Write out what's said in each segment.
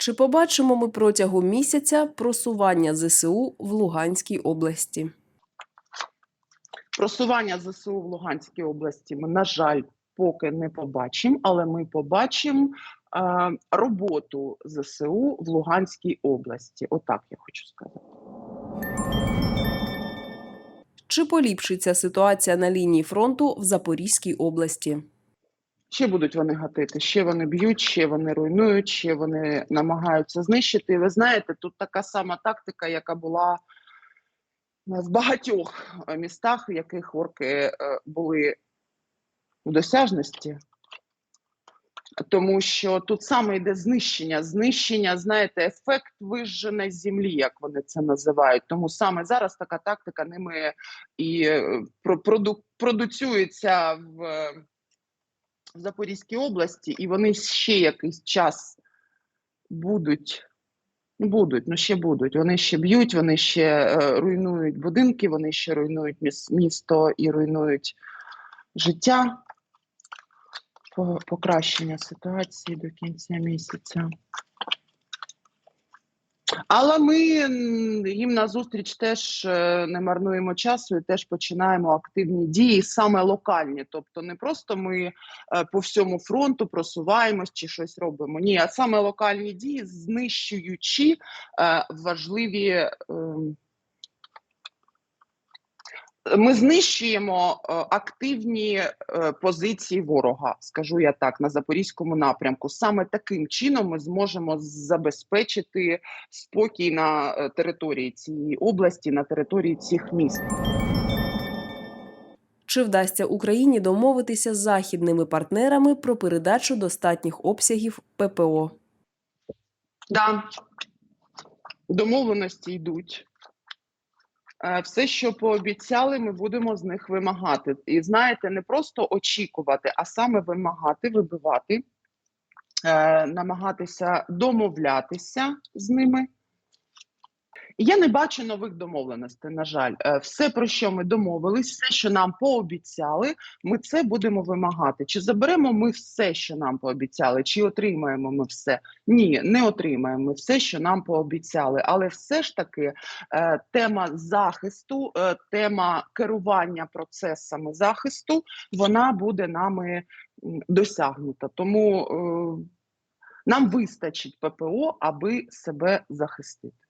Чи побачимо ми протягом місяця просування ЗСУ в Луганській області? Просування ЗСУ в Луганській області ми, на жаль, поки не побачимо, але ми побачимо е, роботу ЗСУ в Луганській області. Отак я хочу сказати. Чи поліпшиться ситуація на лінії фронту в Запорізькій області? Ще будуть вони гатити, ще вони б'ють, ще вони руйнують, ще вони намагаються знищити. І ви знаєте, тут така сама тактика, яка була в багатьох е, містах, в яких орки е, були в досяжності. Тому що тут саме йде знищення, знищення, знаєте, ефект вижженої землі, як вони це називають. Тому саме зараз така тактика ними і е, продуцюється в, е, в Запорізькій області, і вони ще якийсь час будуть. ну, Будуть, ну ще будуть. Вони ще б'ють, вони ще е, руйнують будинки, вони ще руйнують міс- місто і руйнують життя. По- Покращення ситуації до кінця місяця. Але ми їм назустріч теж е, не марнуємо часу і теж починаємо активні дії, саме локальні. Тобто не просто ми е, по всьому фронту просуваємось чи щось робимо. Ні, а саме локальні дії, знищуючи е, важливі. Ми знищуємо е, активні е, позиції ворога, скажу я так, на запорізькому напрямку. Саме таким чином ми зможемо забезпечити спокій на е, території цієї області, на території цих міст. Чи вдасться Україні домовитися з західними партнерами про передачу достатніх обсягів ППО? Да. Домовленості йдуть. Е, Все, що пообіцяли, ми будемо з них вимагати. І знаєте, не просто очікувати, а саме вимагати, вибивати, е, намагатися домовлятися з ними. Я не бачу нових домовленостей. На жаль, Е, все, про що ми домовились, все, що нам пообіцяли, ми це будемо вимагати. Чи заберемо ми все, що нам пообіцяли, чи отримаємо ми все? Ні, не отримаємо все, що нам пообіцяли. Але все ж таки е, тема захисту, е, тема керування процесами захисту, вона буде нами досягнута. Тому нам вистачить ППО, аби себе захистити.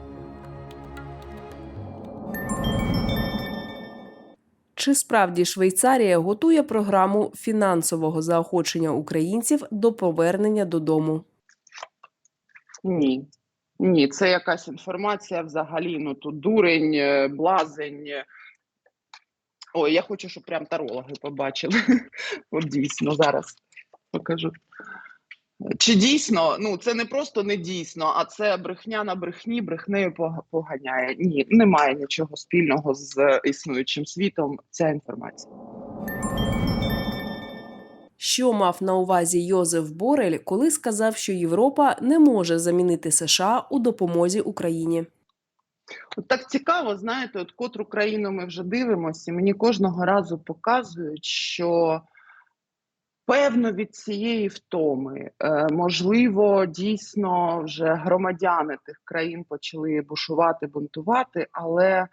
Чи справді Швейцарія готує програму фінансового заохочення українців до повернення додому? Ні. Ні, це якась інформація взагалі. Ну тут дурень, е, блазень. Ой, я хочу, щоб прям тарологи побачили. От дійсно зараз покажу. Чи дійсно, ну це не просто не дійсно, а це брехня на брехні, брехнею пог- поганяє. Ні, немає нічого спільного з існуючим світом. Ця інформація. Що мав на увазі Йозеф Борель, коли сказав, що Європа не може замінити США у допомозі Україні? От так цікаво, знаєте, от котру країну ми вже дивимося, мені кожного разу показують, що певно від цієї втоми, е, можливо, дійсно вже громадяни тих країн почали бушувати, бунтувати, але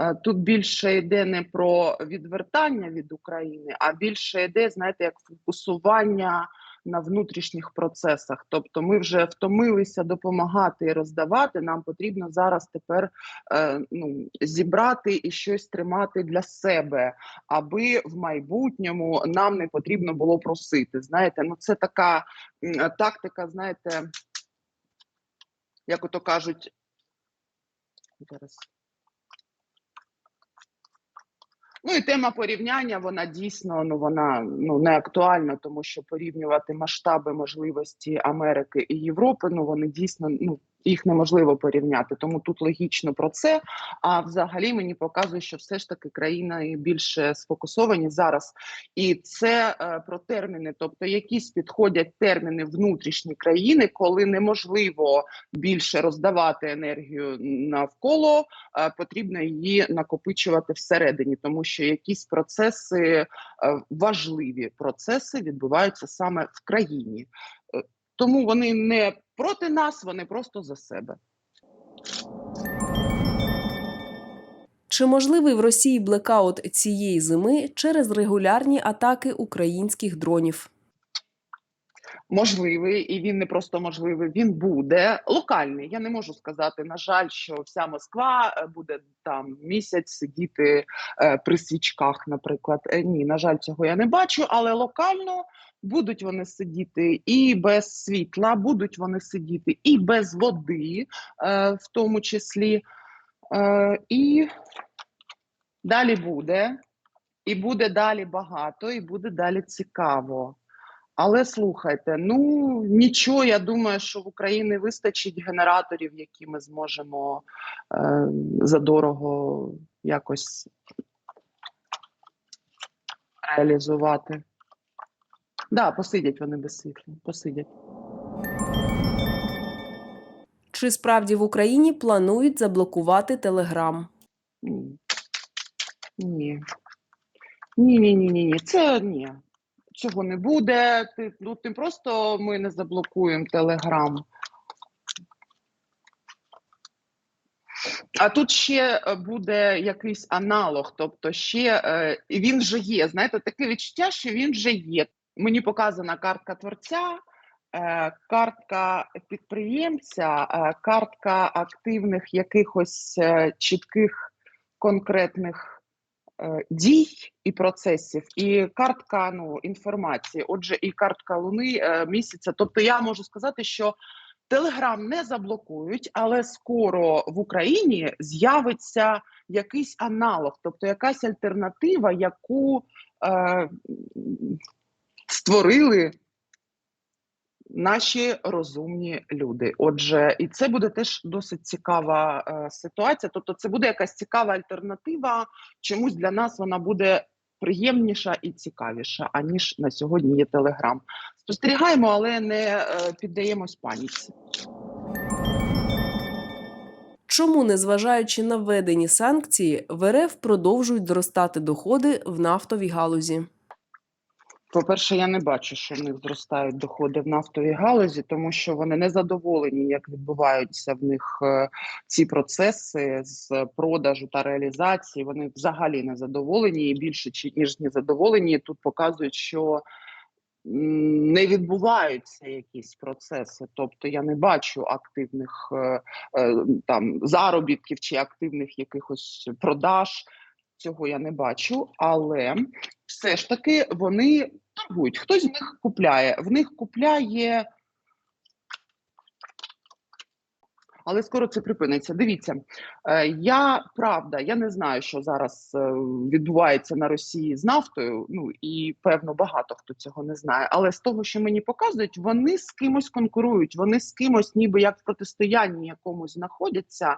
е, тут більше йде не про відвертання від України, а більше йде, знаєте, як фокусування на внутрішніх процесах. Тобто, ми вже втомилися допомагати і роздавати. Нам потрібно зараз тепер е, ну, зібрати і щось тримати для себе, аби в майбутньому нам не потрібно було просити. Знаєте, ну це така тактика, знаєте, як ото кажуть. Зараз. Ну і тема порівняння, вона дійсно ну вона ну не актуальна, тому що порівнювати масштаби можливості Америки і Європи, ну вони дійсно ну їх неможливо порівняти. Тому тут логічно про це. А взагалі мені показує, що все ж таки країни більше сфокусовані зараз. І це е, про терміни, тобто якісь підходять терміни внутрішні країни, коли неможливо більше роздавати енергію навколо, е, потрібно її накопичувати всередині, тому що якісь процеси, е, важливі процеси відбуваються саме в країні. Е, Тому вони не проти нас, вони просто за себе. Чи можливий в Росії блекаут цієї зими через регулярні атаки українських дронів? Можливий, і він не просто можливий, він буде локальний. Я не можу сказати, на жаль, що вся Москва е, буде там місяць сидіти е, при свічках, наприклад. Е, ні, на жаль, цього я не бачу, але локально будуть вони сидіти і без світла, будуть вони сидіти і без води, е, в тому числі. Е, і далі буде, і буде далі багато, і буде далі цікаво. Але слухайте, ну нічого, я думаю, що в Україні вистачить генераторів, які ми зможемо е, задорого якось реалізувати. Так, да, посидять вони без світла, посидять. Чи справді в Україні планують заблокувати Телеграм? Ні. Ні. Ні, ні, ні, ні. Це ні. Цього не буде. Ти, ну, тим просто ми не заблокуємо Телеграм. А тут ще е, буде якийсь аналог, тобто ще е, він вже є. Знаєте, таке відчуття, що він вже є. Мені показана картка творця, е, картка підприємця, картка активних якихось чітких конкретних дій і процесів, і картка ну, інформації. Отже, і картка луни е, місяця. Тобто, я можу сказати, що Телеграм не заблокують, але скоро в Україні з'явиться якийсь аналог, тобто якась альтернатива, яку е, створили наші розумні люди. Отже, і це буде теж досить цікава е, ситуація. Тобто, це буде якась цікава альтернатива. Чомусь для нас вона буде приємніша і цікавіша, аніж на сьогодні є Телеграм. Спостерігаємо, але не е, піддаємось паніці. Чому, незважаючи на введені санкції, в РФ продовжують зростати доходи в нафтовій галузі? По-перше, я не бачу, що в них зростають доходи в нафтовій галузі, тому що вони не задоволені, як відбуваються в них е, ці процеси з продажу та реалізації. Вони взагалі не задоволені і більше ніж не задоволені. Тут показують, що не відбуваються якісь процеси. Тобто я не бачу активних е, е, там заробітків чи активних якихось продаж. Цього я не бачу, але все ж таки вони торгують. Хтось з них купляє. В них купляє. Але скоро це припиниться. Дивіться, е, я правда, я не знаю, що зараз е, відбувається на Росії з нафтою. Ну і певно багато хто цього не знає. Але з того, що мені показують, вони з кимось конкурують, вони з кимось, ніби як в протистоянні якомусь знаходяться,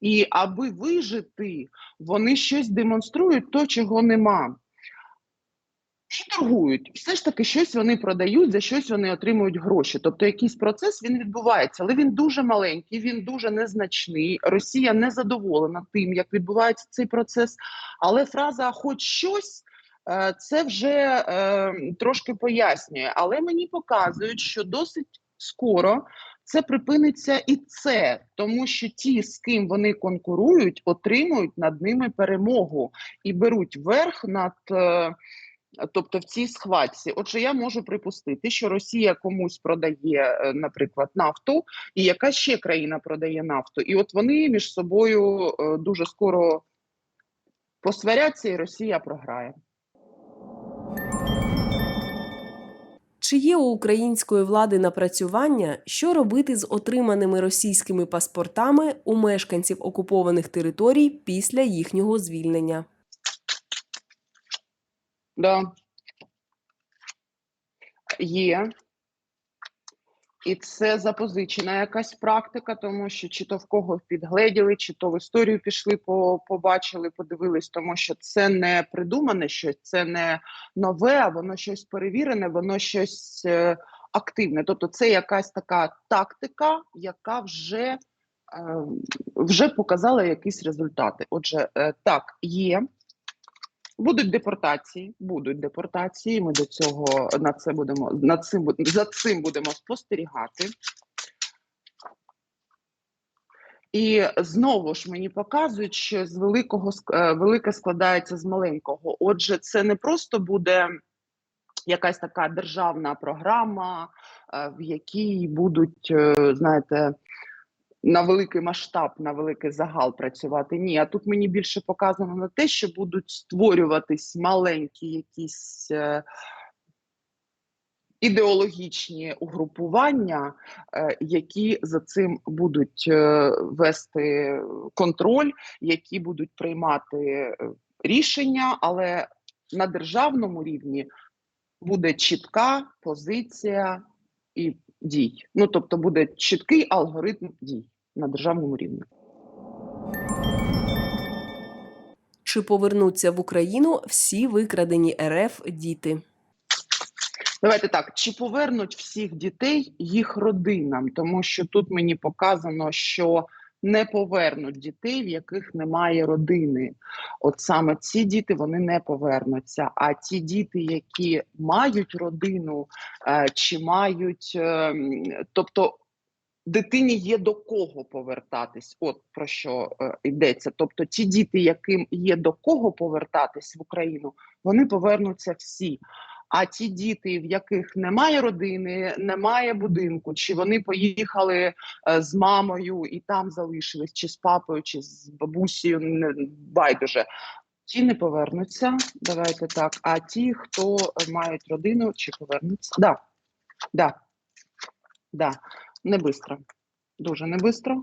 і аби вижити, вони щось демонструють, то чого нема. І торгують. Все ж таки, щось вони продають, за щось вони отримують гроші. Тобто якийсь процес він відбувається, але він дуже маленький, він дуже незначний. Росія не задоволена тим, як відбувається цей процес. Але фраза хоч щось. е, Це вже е, трошки пояснює, але мені показують, що досить скоро це припиниться і це, тому що ті, з ким вони конкурують, отримують над ними перемогу і беруть верх над е, тобто в цій схватці. Отже, я можу припустити, що Росія комусь продає, е, наприклад, нафту, і яка ще країна продає нафту, і от вони між собою е, дуже скоро посваряться, і Росія програє. Чи є у української влади напрацювання, що робити з отриманими російськими паспортами у мешканців окупованих територій після їхнього звільнення? Да. Є. і це запозичена якась практика, тому що чи то в кого підгледіли, чи то в історію пішли, побачили, подивились, тому що це не придумане щось, це не нове, а воно щось перевірене, воно щось е, активне. Тобто, це якась така тактика, яка вже, е, вже показала якісь результати. Отже, е, так, є. Будуть депортації, будуть депортації. Ми до цього на це будемо над цим за цим будемо спостерігати. І знову ж мені показують, що з великого е, велике складається з маленького. Отже, це не просто буде якась така державна програма, е, в якій будуть, е, знаєте, на великий масштаб, на великий загал працювати. Ні, а тут мені більше показано на те, що будуть створюватись маленькі якісь е, ідеологічні угрупування, е, які за цим будуть е, вести контроль, які будуть приймати рішення, але на державному рівні буде чітка позиція і дій. Ну тобто буде чіткий алгоритм дій на державному рівні. Чи повернуться в Україну всі викрадені РФ діти? Давайте так, чи повернуть всіх дітей їх родинам, тому що тут мені показано, що не повернуть дітей, в яких немає родини. От саме ці діти вони не повернуться. А ті діти, які мають родину, е, чи мають, е, тобто дитині є до кого повертатись. От про що е, йдеться. Тобто, ті діти, яким є до кого повертатись в Україну, вони повернуться всі. А ті діти, в яких немає родини, немає будинку, чи вони поїхали е, з мамою і там залишились, чи з папою, чи з бабусею, не байдуже. Ті не повернуться. Давайте так. А ті, хто мають родину, чи повернуться? Да. Да. Да. Не бистро. Дуже не бистро.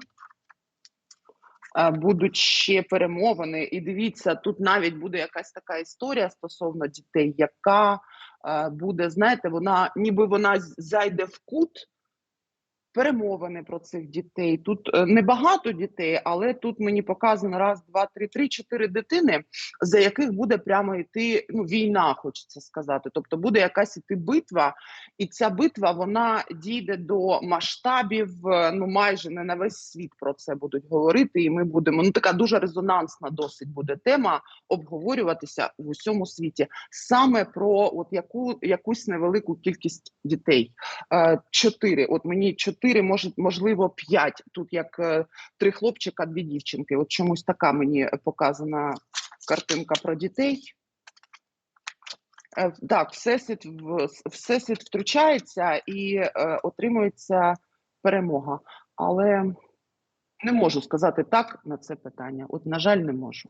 Будуть ще перемовини, і дивіться, тут навіть буде якась така історія стосовно дітей, яка буде, знаєте, вона ніби вона зайде в кут перемовини про цих дітей. Тут е, небагато дітей, але тут мені показано раз, два, три, три, чотири дитини, за яких буде прямо йти ну, війна, хочеться сказати. Тобто буде якась іти битва, і ця битва вона дійде до масштабів. е, Ну майже не на весь світ про це будуть говорити. І ми будемо ну така дуже резонансна, досить буде тема обговорюватися в усьому світі саме про от яку якусь невелику кількість дітей. Е, Чотири. От мені чотири, може, можливо, п'ять. Тут як е, три хлопчика, дві дівчинки. От чомусь така мені показана картинка про дітей. Е, Так, всесвіт, всесвіт втручається і е, отримується перемога. Але не можу сказати так на це питання. От, на жаль, не можу.